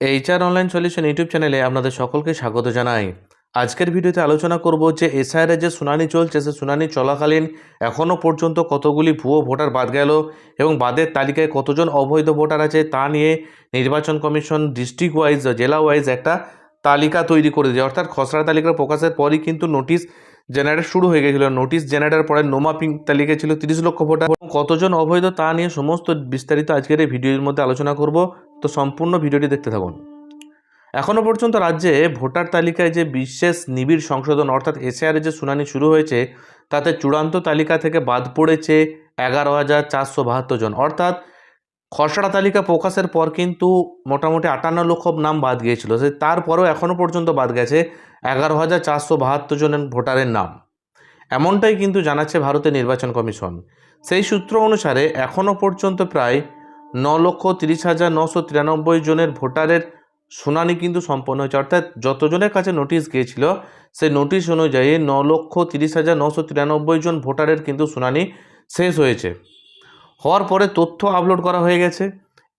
HR online solution YouTube চ্যানেলে আপনাদের সকলকে স্বাগত জানাই। আজকের ভিডিওতে আলোচনা করব যে এসআইআর যে শুনানি চলছে, সে শুনানি চলাকালীন এখনও পর্যন্ত কতগুলি ভুয়ো ভোটার বাদ গেল এবং বাদের তালিকায় কতজন অবৈধ ভোটার আছে তা নিয়ে নির্বাচন কমিশন ডিস্ট্রিক্ট ওয়াইজ জেলা ওয়াইজ একটা তালিকা তৈরি করে দিয়েছে। অর্থাৎ খসড়া তালিকা প্রকাশের পরই কিন্তু নোটিশ জেনারেট শুরু হয়ে গেছিল। নোটিশ জেনারেটের পরে নোমা নোমাপিং তালিকায় ছিল তিরিশ লক্ষ ভোটার। কতজন অবৈধ তা নিয়ে সমস্ত বিস্তারিত আজকের এই ভিডিওর মধ্যে আলোচনা করব। তো সম্পূর্ণ ভিডিওটি দেখতে থাকুন। এখনও পর্যন্ত রাজ্যে ভোটার তালিকায় যে বিশেষ নিবিড় সংশোধন, অর্থাৎ এসআর যে শুনানি শুরু হয়েছে, তাতে চূড়ান্ত তালিকা থেকে বাদ পড়েছে এগারো হাজার চারশো বাহাত্তর জন। অর্থাৎ খসড়া তালিকা প্রকাশের পর কিন্তু মোটামুটি আটান্ন লক্ষ নাম বাদ গিয়েছিল। সে তারপরেও এখনও পর্যন্ত বাদ গেছে এগারো হাজার চারশো বাহাত্তর জনের ভোটারের নাম। এমনটাই কিন্তু জানাচ্ছে ভারতের নির্বাচন কমিশন। সেই সূত্র অনুসারে এখনও পর্যন্ত প্রায় ন লক্ষ তিরিশ হাজার নশো তিরানব্বই জনের ভোটারের শুনানি কিন্তু সম্পন্ন হয়েছে। অর্থাৎ যতজনের কাছে নোটিশ গিয়েছিল, সেই নোটিশ অনুযায়ী ন লক্ষ তিরিশ হাজার নশো তিরানব্বই জন ভোটারের কিন্তু শুনানি শেষ হয়েছে। হওয়ার পরে তথ্য আপলোড করা হয়ে গেছে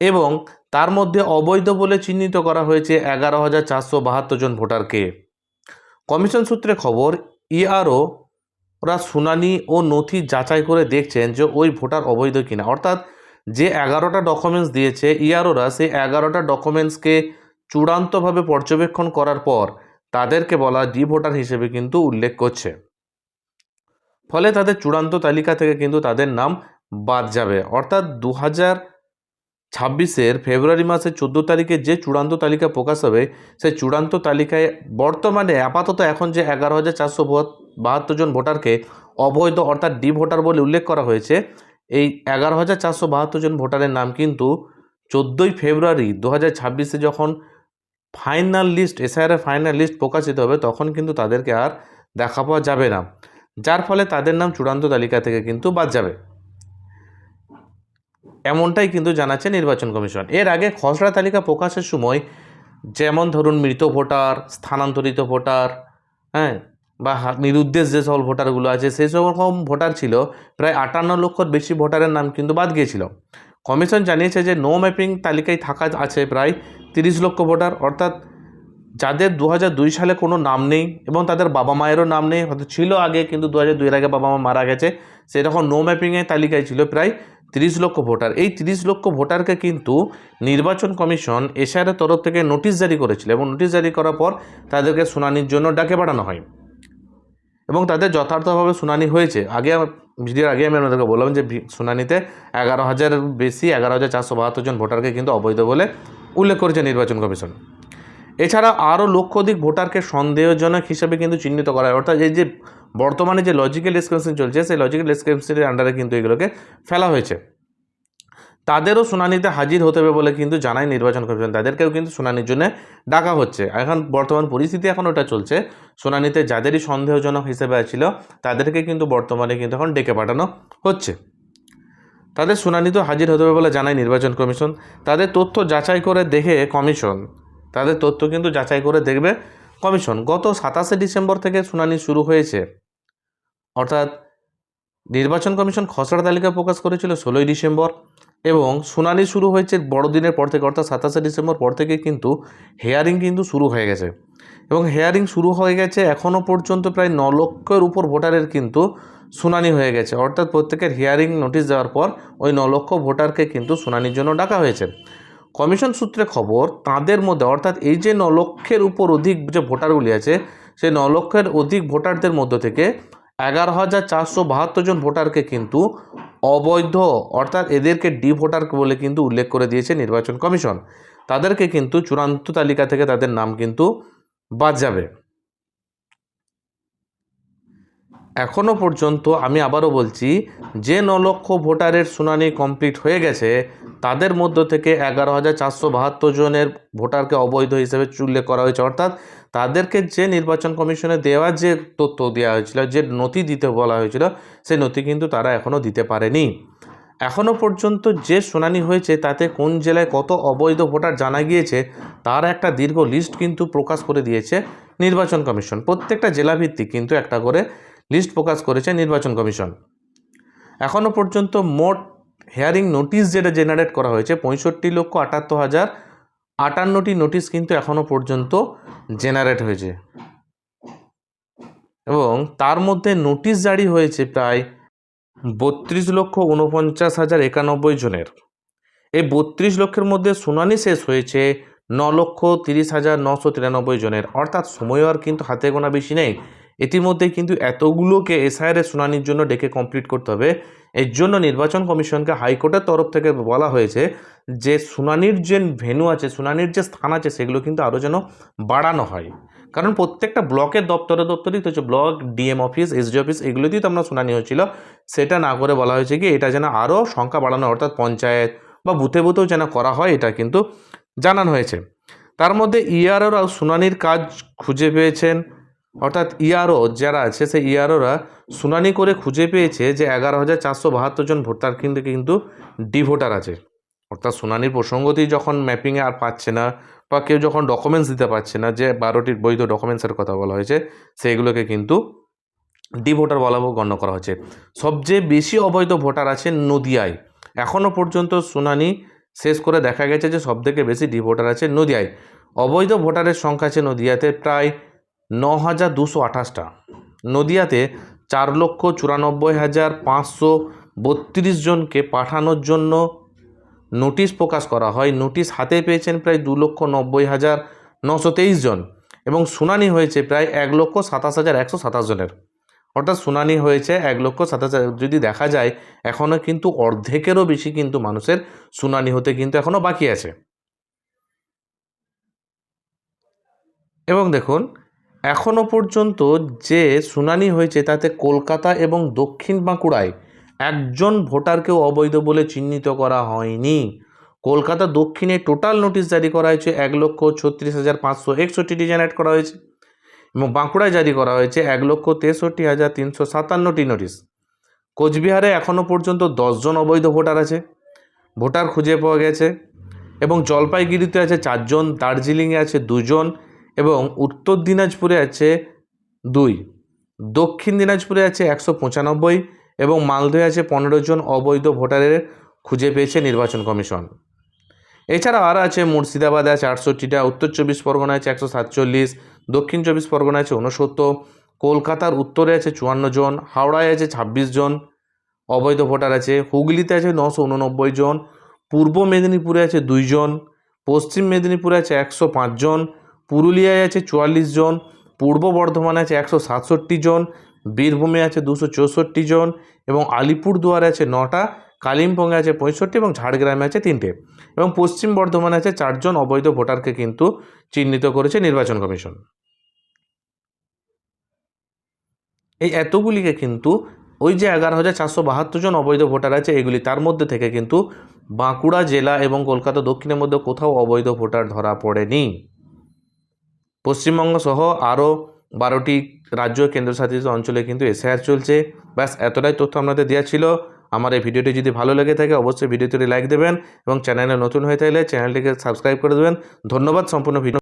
এবং তার মধ্যে অবৈধ বলে চিহ্নিত করা হয়েছে এগারো হাজার চারশো বাহাত্তর জন ভোটারকে। কমিশন সূত্রে খবর, ইআরও ওরা শুনানি ও নথি যাচাই করে দেখছেন যে ওই ভোটার অবৈধ কিনা। অর্থাৎ যে এগারোটা ডকুমেন্টস দিয়েছে ইআরওরা সেই এগারোটা ডকুমেন্টসকে চূড়ান্তভাবে পর্যবেক্ষণ করার পর তাদেরকে বলা ডি ভোটার হিসেবে কিন্তু উল্লেখ করছে। ফলে তাদের চূড়ান্ত তালিকা থেকে কিন্তু তাদের নাম বাদ যাবে। অর্থাৎ দু হাজার ছাব্বিশের ফেব্রুয়ারি মাসের চোদ্দ তারিখে যে চূড়ান্ত তালিকা প্রকাশ হবে, সেই চূড়ান্ত তালিকায় বর্তমানে আপাতত এখন যে এগারো হাজার চারশো বাহাত্তর জন ভোটারকে অবৈধ অর্থাৎ ডি ভোটার বলে উল্লেখ করা হয়েছে, এই এগারো হাজার চারশো বাহাত্তর জন ভোটারের নাম কিন্তু চোদ্দোই ফেব্রুয়ারি দু হাজার ছাব্বিশে যখন ফাইনাল লিস্ট এসআইআরের ফাইনাল লিস্ট প্রকাশিত হবে, তখন কিন্তু তাদেরকে আর দেখা পাওয়া যাবে না। যার ফলে তাদের নাম চূড়ান্ত তালিকা থেকে কিন্তু বাদ যাবে। এমনটাই কিন্তু জানাচ্ছে নির্বাচন কমিশন। এর আগে খসড়া তালিকা প্রকাশের সময় যেমন ধরুন মৃত ভোটার, স্থানান্তরিত ভোটার হ্যাঁ বা নিরুদ্দেশ যে সকল ভোটারগুলো আছে, সেই রকম ভোটার ছিল, প্রায় আটান্ন লক্ষর বেশি ভোটারের নাম কিন্তু বাদ গিয়েছিল। কমিশন জানিয়েছে যে নো ম্যাপিং তালিকায় থাকা আছে প্রায় তিরিশ লক্ষ ভোটার, অর্থাৎ যাদের দু দুই সালে কোনো নাম নেই এবং তাদের বাবা মায়েরও নাম নেই, হয়তো ছিল আগে, কিন্তু দু হাজার দুইয়ের আগে বাবা মা মারা গেছে, সেরকম নো ম্যাপিংয়ের তালিকায় ছিল প্রায় তিরিশ লক্ষ ভোটার। এই তিরিশ লক্ষ ভোটারকে কিন্তু নির্বাচন কমিশন এশিয়ারের তরফ থেকে নোটিশ জারি করেছিল এবং নোটিশ জারি করার পর তাদেরকে শুনানির জন্য ডাকে পাঠানো হয়। এবং তাদের যথার্থভাবে শুনানি হয়েছে। আগে ভিডিওর আগে আমি আপনাদেরকে বললাম যে শুনানিতে এগারো হাজারের বেশি, এগারো হাজার চারশো বাহাত্তর জন ভোটারকে কিন্তু অবৈধ বলে উল্লেখ করেছে নির্বাচন কমিশন। এছাড়া আরও লক্ষাধিক ভোটারকে সন্দেহজনক হিসেবে কিন্তু চিহ্নিত করা হয়। অর্থাৎ এই যে বর্তমানে যে লজিক্যাল ডিসক্রিপশন চলছে, সেই লজিক্যাল ডিসক্রিপশনের আন্ডারে কিন্তু এগুলোকে ফেলা হয়েছে। তাদেরও শুনানিতে হাজির হতে হবে বলে কিন্তু জানায় নির্বাচন কমিশন। তাদেরকেও কিন্তু শুনানির জন্য ডাকা হচ্ছে। এখন বর্তমান পরিস্থিতি এখন ওটা চলছে। শুনানিতে যাদেরই সন্দেহজনক হিসেবে ছিল, তাদেরকে কিন্তু বর্তমানে কিন্তু এখন ডেকে পাঠানো হচ্ছে। তাদের শুনানিতেও হাজির হতে হবে বলে জানায় নির্বাচন কমিশন। তাদের তথ্য যাচাই করে দেখে কমিশন। তাদের তথ্য কিন্তু যাচাই করে দেখবে কমিশন। গত সাতাশে ডিসেম্বর থেকে শুনানি শুরু হয়েছে। অর্থাৎ নির্বাচন কমিশন খসড়া তালিকা প্রকাশ করেছিল ষোলোই ডিসেম্বর এবং শুনানি শুরু হয়েছে বড়দিনের পর থেকে, অর্থাৎ সাতাশে ডিসেম্বর পর থেকে কিন্তু হেয়ারিং কিন্তু শুরু হয়ে গেছে। এবং হেয়ারিং শুরু হয়ে গেছে এখনও পর্যন্ত প্রায় ন লক্ষের উপর ভোটারের কিন্তু শুনানি হয়ে গেছে। অর্থাৎ প্রত্যেকের হিয়ারিং নোটিশ দেওয়ার পর ওই ন লক্ষ ভোটারকে কিন্তু শুনানির জন্য ডাকা হয়েছে। কমিশন সূত্রে খবর, তাদের মধ্যে, অর্থাৎ এই যে ন লক্ষের উপর অধিক যে ভোটারগুলি আছে, সেই ন লক্ষের অধিক ভোটারদের মধ্য থেকে এগারো হাজার চারশো বাহাত্তর জন ভোটারকে কিন্তু অবৈধ, অর্থাৎ এদেরকে ডি ভোটার বলে কিন্তু উল্লেখ করে দিয়েছে নির্বাচন কমিশন। তাদেরকে কিন্তু চূড়ান্ত তালিকা থেকে তাদের নাম কিন্তু বাদ যাবে। এখনও পর্যন্ত আমি আবারও বলছি, যে ন লক্ষ ভোটারের শুনানি কমপ্লিট হয়ে গেছে, তাদের মধ্য থেকে এগারো হাজার চারশো বাহাত্তর জনের ভোটারকে অবৈধ হিসেবে উল্লেখ করা হয়েছে। অর্থাৎ তাদেরকে যে নির্বাচন কমিশনে দেওয়ার যে তথ্য দেওয়া হয়েছিল, যে নথি দিতে বলা হয়েছিল, সেই নথি কিন্তু তারা এখনও দিতে পারেনি। এখনও পর্যন্ত যে শুনানি হয়েছে, তাতে কোন জেলায় কত অবৈধ ভোটার জানা গিয়েছে, তার একটা দীর্ঘ লিস্ট কিন্তু প্রকাশ করে দিয়েছে নির্বাচন কমিশন। প্রত্যেকটা জেলাভিত্তিক কিন্তু একটা করে লিস্ট প্রকাশ করেছে নির্বাচন কমিশন। এখনও পর্যন্ত মোট হেয়ারিং নোটিশ যেটা জেনারেট করা হয়েছে, পঁয়ষট্টি লক্ষ আটাত্তর হাজার আটান্নটি নোটিশ কিন্তু এখনও পর্যন্ত জেনারেট হয়েছে। এবং তার মধ্যে নোটিশ জারি হয়েছে প্রায় বত্রিশ লক্ষ উনপঞ্চাশ হাজার একানব্বই জনের। এই বত্রিশ লক্ষের মধ্যে শুনানি শেষ হয়েছে ন লক্ষ তিরিশ হাজার নশো তিরানব্বই জনের। অর্থাৎ সময়ও আর কিন্তু হাতে গোনা বেশি নেই। ইতিমধ্যে কিন্তু এতগুলোকে এসআইআর শুনানির জন্য ডেকে কমপ্লিট করতে হবে। এর জন্য নির্বাচন কমিশনকে হাইকোর্টের তরফ থেকে বলা হয়েছে যে, শুনানির যে ভেন্যু আছে, শুনানির যে স্থান আছে, সেগুলো কিন্তু আরও যেন বাড়ানো হয়। কারণ প্রত্যেকটা ব্লকের দপ্তরে দপ্তরেই তো হচ্ছে block, DM office, SD office, এগুলোতেই তো আমরা শুনানি হয়েছিল সেটা না করে বলা হয়েছে কি, এটা যেন আরও সংখ্যা বাড়ানো অর্থাৎ পঞ্চায়েত বা বুথে বুথেও যেন করা হয়, এটা কিন্তু জানানো হয়েছে। তার মধ্যে ইআরওরা শুনানির কাজ খুঁজে পেয়েছেন। অর্থাৎ ইআরও যারা আছে, সেই ইআরওরা শুনানি করে খুঁজে পেয়েছে যে এগারো হাজার চারশো বাহাত্তর জন ভোটার কিন্তু কিন্তু ডি ভোটার আছে। অর্থাৎ শুনানির প্রসঙ্গতেই যখন ম্যাপিংয়ে আর পাচ্ছে না বা কেউ যখন ডকুমেন্টস দিতে পারছে না, যে বারোটির বৈধ ডকুমেন্টসের কথা বলা হয়েছে, সেইগুলোকে কিন্তু ডি ভোটার বলা গণ্য করা হয়েছে সবচেয়ে বেশি অবৈধ ভোটার আছে নদিয়ায়। এখনও পর্যন্ত শুনানি শেষ করে দেখা গেছে যে সবথেকে বেশি ডি ভোটার আছে নদিয়ায়। অবৈধ ভোটারের সংখ্যা আছে নদিয়াতে প্রায় ন হাজার দুশো আঠাশটা। নদিয়াতে চার লক্ষ চুরানব্বই হাজার পাঁচশো বত্রিশ জনকে পাঠানোর জন্য নোটিশ প্রকাশ করা হয়। নোটিশ হাতে পেয়েছেন প্রায় দু লক্ষ নব্বই হাজার নশো তেইশ জন এবং শুনানি হয়েছে প্রায় এক লক্ষ সাতাশ হাজার একশো সাতাশ জনের। অর্থাৎ শুনানি হয়েছে এক লক্ষ সাতাশ যদি দেখা যায় এখনও কিন্তু অর্ধেকেরও বেশি কিন্তু মানুষের শুনানি হতে কিন্তু এখনও বাকি আছে। এবং দেখুন এখনও পর্যন্ত যে শুনানি হয়েছে তাতে কলকাতা এবং দক্ষিণ বাঁকুড়ায় একজন ভোটারকেও অবৈধ বলে চিহ্নিত করা হয়নি। কলকাতা দক্ষিণে টোটাল নোটিশ জারি করা হয়েছে, এক লক্ষ ছত্রিশ হাজার পাঁচশো একষট্টিটি জেনারেট করা হয়েছে এবং বাঁকুড়ায় জারি করা হয়েছে, এক লক্ষ তেষট্টি হাজার তিনশো সাতান্নটি নোটিশ। কোচবিহারে এখনও পর্যন্ত দশজন অবৈধ ভোটার আছে, ভোটার খুঁজে পাওয়া গেছে এবং জলপাইগুড়িতে আছে চারজন, দার্জিলিংয়ে আছে দুজন এবং উত্তর দিনাজপুরে আছে দুই, দক্ষিণ দিনাজপুরে আছে একশো পঁচানব্বই এবং মালদহে আছে পনেরো জন অবৈধ ভোটারের খুঁজে পেয়েছে নির্বাচন কমিশন। এছাড়া আরও আছে মুর্শিদাবাদে আছে আটষট্টিটা, উত্তর চব্বিশ পরগনা আছে একশো সাতচল্লিশ, দক্ষিণ চব্বিশ পরগনা আছে ঊনসত্তর, কলকাতার উত্তরে আছে চুয়ান্ন জন, হাওড়ায় আছে ছাব্বিশ জন অবৈধ ভোটার আছে, হুগলিতে আছে নশো উননব্বই জন, পূর্ব মেদিনীপুরে আছে দুইজন পশ্চিম মেদিনীপুরে আছে একশো পাঁচজন পুরুলিয়ায় আছে চুয়াল্লিশ জন, পূর্ব বর্ধমানে আছে একশো সাতষট্টি জন, বীরভূমে আছে দুশো চৌষট্টি জন এবং আলিপুরদুয়ারে আছে নটা, কালিম্পংয়ে আছে পঁয়ষট্টি এবং ঝাড়গ্রামে আছে তিনটে এবং পশ্চিম বর্ধমানে আছে চারজন অবৈধ ভোটারকে কিন্তু চিহ্নিত করেছে নির্বাচন কমিশন। এই এতগুলিকে কিন্তু ওই যে এগারো হাজার চারশো বাহাত্তর জন অবৈধ ভোটার আছে এগুলি তার মধ্যে থেকে কিন্তু বাঁকুড়া জেলা এবং কলকাতা দক্ষিণের মধ্যে কোথাও অবৈধ ভোটার ধরা পড়েনি। পশ্চিমবঙ্গ সহ আরও বারোটি রাজ্য কেন্দ্রশাসিত অঞ্চলে কিন্তু এসআইআর চলছে। ব্যাস, এতটাই তথ্য আপনাদের দেওয়া ছিল। আমার এই ভিডিওটি যদি ভালো লেগে থাকে, অবশ্যই ভিডিওটি লাইক দেবেন এবং চ্যানেলে নতুন হয়ে থাকলে চ্যানেলটিকে সাবস্ক্রাইব করে দেবেন। ধন্যবাদ, সম্পূর্ণ ভিডিও